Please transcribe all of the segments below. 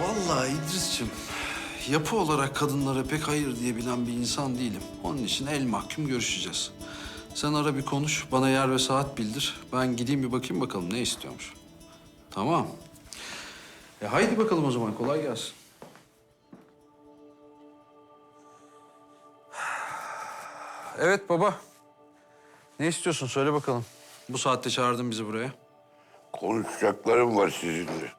Vallahi İdris'ciğim, yapı olarak kadınlara pek hayır diyebilen bir insan değilim. Onun için el mahkum görüşeceğiz. Sen ara bir konuş, bana yer ve saat bildir. Ben gideyim bir bakayım bakalım ne istiyormuş. Tamam. E haydi bakalım o zaman, kolay gelsin. Evet baba. Ne istiyorsun söyle bakalım. Bu saatte çağırdın bizi buraya. Konuşacaklarım var sizinle.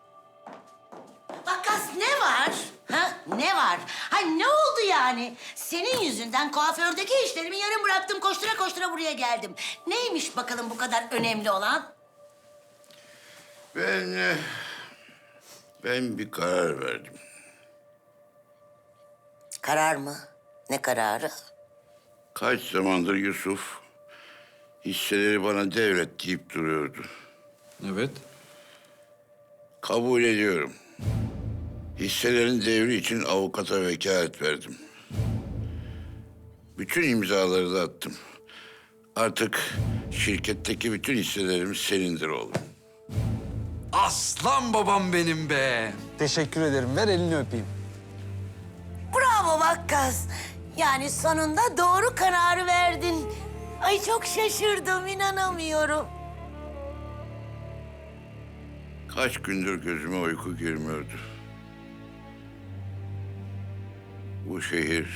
Ne var? Ha ne oldu yani? Senin yüzünden kuafördeki işlerimi yarım bıraktım. Koştura koştura buraya geldim. Neymiş bakalım bu kadar önemli olan? Ben... eh, Ben bir karar verdim. Karar mı? Ne kararı? Kaç zamandır Yusuf hisseleri bana devret deyip duruyordu. Evet. Kabul ediyorum. Hisselerin devri için avukata vekalet verdim. Bütün imzaları da attım. Artık şirketteki bütün hisselerimiz senindir oğlum. Aslan babam benim be. Teşekkür ederim. Ver elini öpeyim. Bravo Vakkas. Yani sonunda doğru kararı verdin. Ay çok şaşırdım, inanamıyorum. Kaç gündür gözüme uyku girmiyordu. Bu şehir,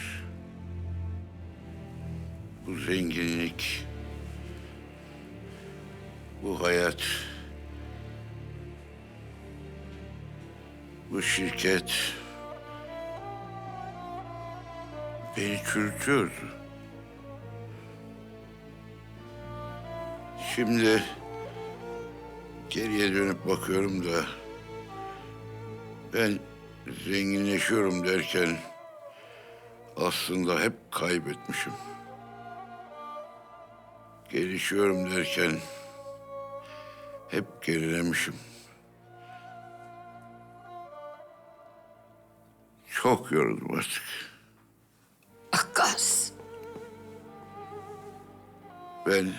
bu zenginlik, bu hayat, bu şirket beni çürütüyordu. Şimdi Geriye dönüp bakıyorum da ben zenginleşiyorum derken aslında hep kaybetmişim. Gelişiyorum derken hep gerilemişim. Çok yoruldum artık. Akkas. Ben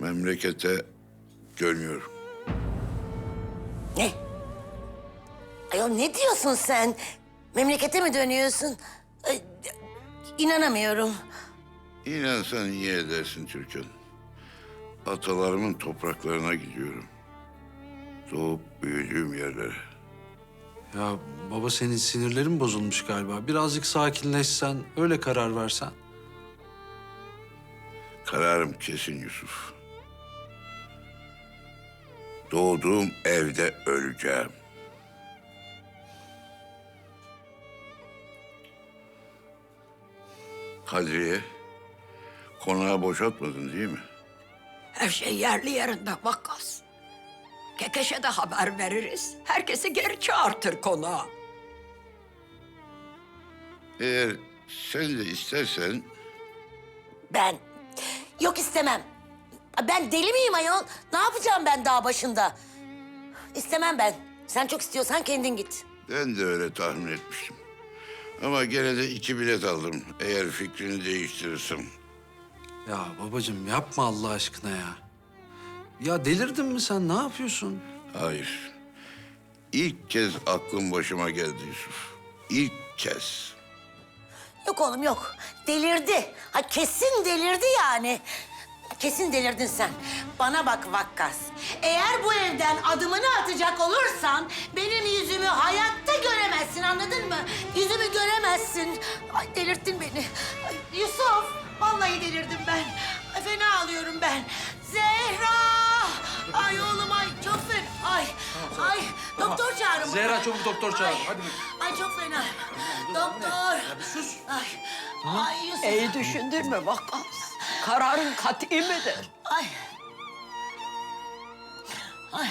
memlekete dönüyorum. Ne? Ayol ne diyorsun sen? Memlekete mi dönüyorsun? Ay, İnanamıyorum. İnansan iyi edersin Türkan. Atalarımın topraklarına gidiyorum. Doğup büyüdüğüm yerlere. Ya baba senin sinirlerin bozulmuş galiba. Birazcık sakinleşsen, öyle karar versen. Kararım kesin Yusuf. Doğduğum evde öleceğim. Kadriye, konağı boşaltmadın değil mi? Her şey yerli yerinde Vakkas. Kekeşe de haber veririz. Herkesi geri çağırtır konağa. Eğer sen de istersen Ben yok istemem. Ben deli miyim ayol? Ne yapacağım ben dağ başında? İstemem ben. Sen çok istiyorsan kendin git. ben de öyle tahmin etmiştim. Ama gene de iki bilet aldım. Eğer fikrini değiştirirsen. Ya babacığım yapma Allah aşkına ya. Ya delirdin mi sen? Ne yapıyorsun? Hayır. İlk kez aklım başıma geldi Yusuf. İlk kez. Yok oğlum yok. Delirdi. Ha kesin delirdi yani. Kesin delirdin sen. Bana bak Vakkas. Eğer bu evden adımını atacak olursan benim yüzümü hayatta göremezsin? Göremezsin. Ay delirttin beni. Ay, Yusuf vallahi delirdim ben. Ay, fena ağlıyorum ben. Zehra! Ay oğlum ay çok fena. Ay ay doktor çağırın bana. Zehra, çabuk doktor çağır. Ay, Hadi. Ay çok fena. Doktor. sus. Ay. Ay Yusuf. İyi düşündün mü Vakkas? Kararın kat'i midir? Ay. Ay.